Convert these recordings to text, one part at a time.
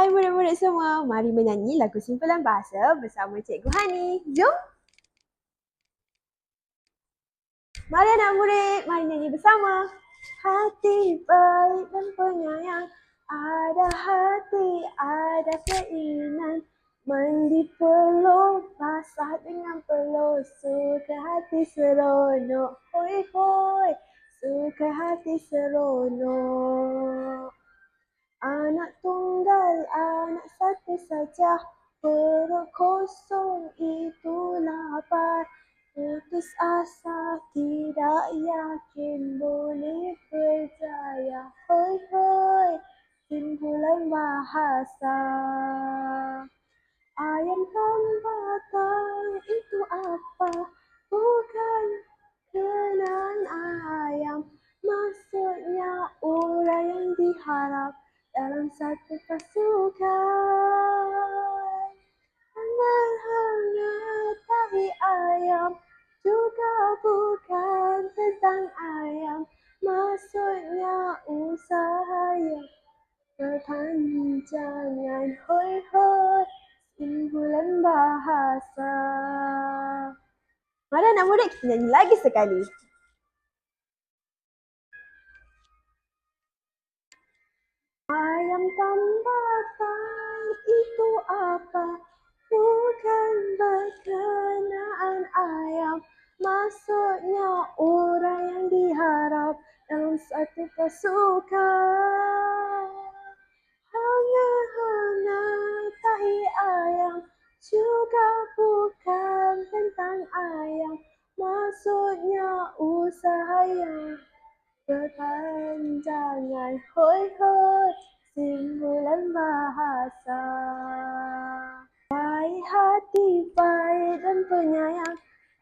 Hai murid-murid semua, mari menyanyi lagu simpulan bahasa bersama Cikgu Hani. Jom! Mari anak murid, mari nyanyi bersama. Hati baik dan penyayang, ada hati, ada keinginan. Mandi peluk, basah dengan peluk, suka hati seronok. Hoi hoi, suka hati seronok. Anak tunggal, anak satu saja, perut kosong itu lapar. Putus asa, tidak yakin boleh berjaya. Hoi hoi, simpulan bahasa. Ayam tambatan itu apa? Bukan kenaan ayam. Maksudnya orang yang diharap dalam satu pasukan. Hangat-hangat tahi ayam juga bukan tentang ayam. Maksudnya usaha yang berpanjangan. Hoi hoi, simpulan bahasa. Mari anak murid kita nyanyi lagi sekali. Ayam tambatan itu apa? Bukan berkenaan ayam. Maksudnya orang yang diharap dalam satu pasukan. Hangat-hangat tahi ayam juga bukan tentang ayam. Maksudnya usaha yang berpanjangan. Hoi hoi, simpulan bahasa. Baik hati, baik dan penyayang.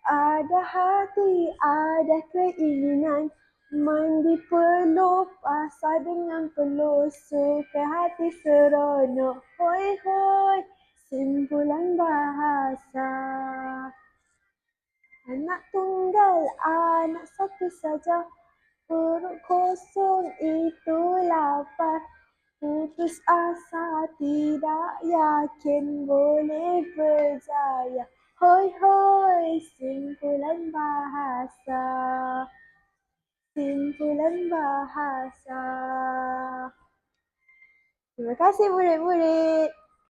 Ada hati, ada keinginan. Mandi peluk, basah dengan peluk. Suka hati seronok. Hoi hoi, simpulan bahasa. Anak tunggal, anak satu saja. Perut kosong itu lapar. Putus asa, tidak yakin boleh berjaya. Hoi hoi, simpulan bahasa. Simpulan bahasa. Terima kasih murid-murid.